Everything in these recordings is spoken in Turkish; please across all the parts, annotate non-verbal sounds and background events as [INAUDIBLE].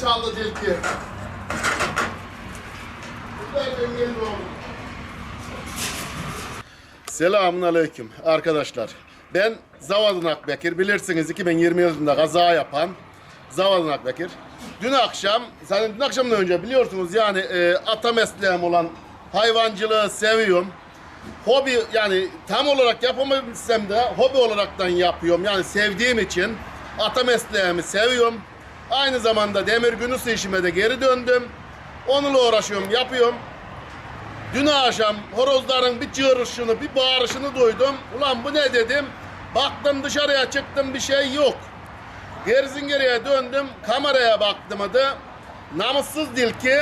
çaldı tilki. Selamun aleyküm arkadaşlar. Ben Zavadın Akbekir. Bilirsiniz 2020 yılında kaza yapan Zavadın Akbekir. Dün akşam, zaten dün akşamdan önce biliyorsunuz yani e, ata mesleğim olan hayvancılığı seviyorum. Hobi yani tam olarak yapabilsem de hobi olaraktan yapıyorum. Yani sevdiğim için ata mesleğimi seviyorum. Aynı zamanda demir günüsü işime de geri döndüm. Onunla uğraşıyorum, yapıyorum. Dün akşam horozların bir çığırışını, bir bağırışını duydum. Ulan bu ne dedim. Baktım dışarıya çıktım bir şey yok. Gerisin geriye döndüm. Kameraya baktım adı. Namussuz dilki.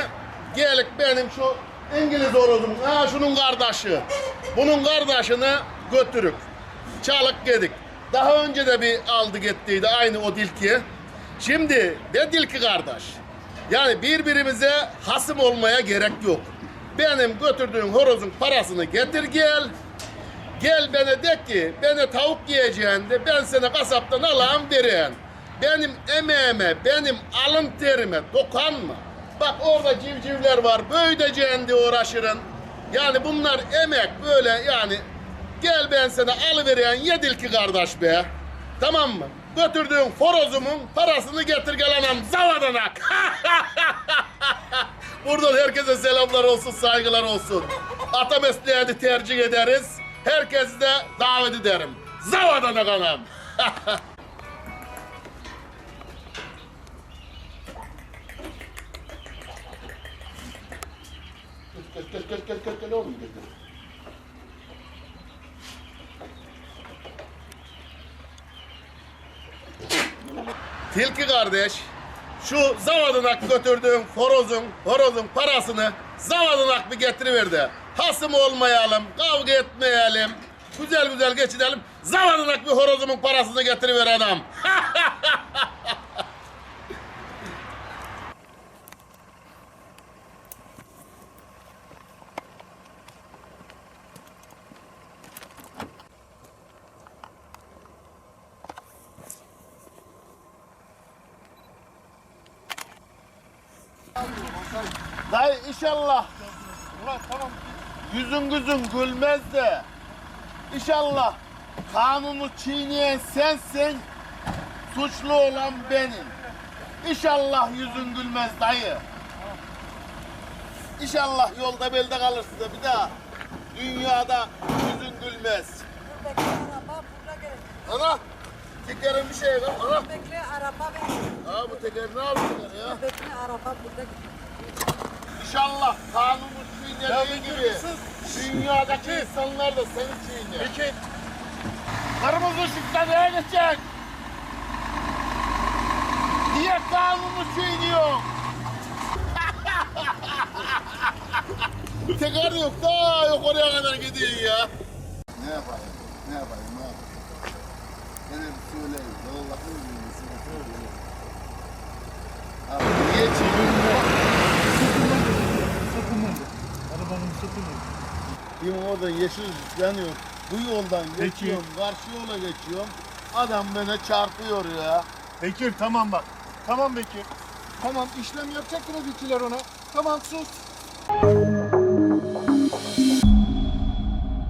Gelip benim şu İngiliz horozum. Ha şunun kardeşi. Bunun kardeşini götürük. Çalık yedik. Daha önce de bir aldı gittiydi aynı o dilki. Şimdi de dilki kardeş. Yani birbirimize hasım olmaya gerek yok. Benim götürdüğüm horozun parasını getir gel. Gel bana de ki bana tavuk yiyeceğin de ben sana kasaptan alayım vereyim. Benim emeğime, benim alın terime dokanma. Bak orada civcivler var, böylece de uğraşırın. Yani bunlar emek böyle yani. Gel ben sana alıveren yedil ki kardeş be. Tamam mı? Götürdüğün forozumun parasını getir gel anam zavadanak. [LAUGHS] Buradan herkese selamlar olsun, saygılar olsun. Ata mesleğini tercih ederiz. Herkesi de davet ederim. Zavadanak anam. Gel gel gel gel gel gel oğlum gel. gel. Tilki kardeş, şu zavadınak götürdüğün horozun, horozun parasını zavadınak bir getiriverdi. Hasım olmayalım, kavga etmeyelim, güzel güzel geçinelim. Zavadınak bir horozumun parasını getiriver adam. [LAUGHS] Dayı inşallah. Ulan tamam. Yüzün gözün gülmez de. İnşallah kanunu çiğneyen sensin. Suçlu olan benim. İnşallah yüzün gülmez dayı. İnşallah yolda belde kalırsın da bir daha. Dünyada yüzün gülmez. Ana tekerin bir şey var. Ana. Bekle araba bekle. Aa bu teker ne yapıyor ya? Bekle araba burada. İnşallah kanunu çiğnediği gibi dünyadaki insanlar da seni çiğner. Peki. Kırmızı ışıkta neye geçecek? Niye kanunu çiğniyor? [LAUGHS] Teker yok da yok oraya kadar gidiyor ya. Ne yapayım? Ne yapayım? Ne yapayım? Bana bir söyleyin. Allah'ın söyleyin. Abi niye çiğniyor? Arabanın sıfırı. Benim orada yeşil yanıyor. Bu yoldan Peki. geçiyorum, karşı yola geçiyorum. Adam bana çarpıyor ya. Bekir tamam bak. Tamam Bekir. Tamam işlem yapacak krediçiler ona. Tamam sus.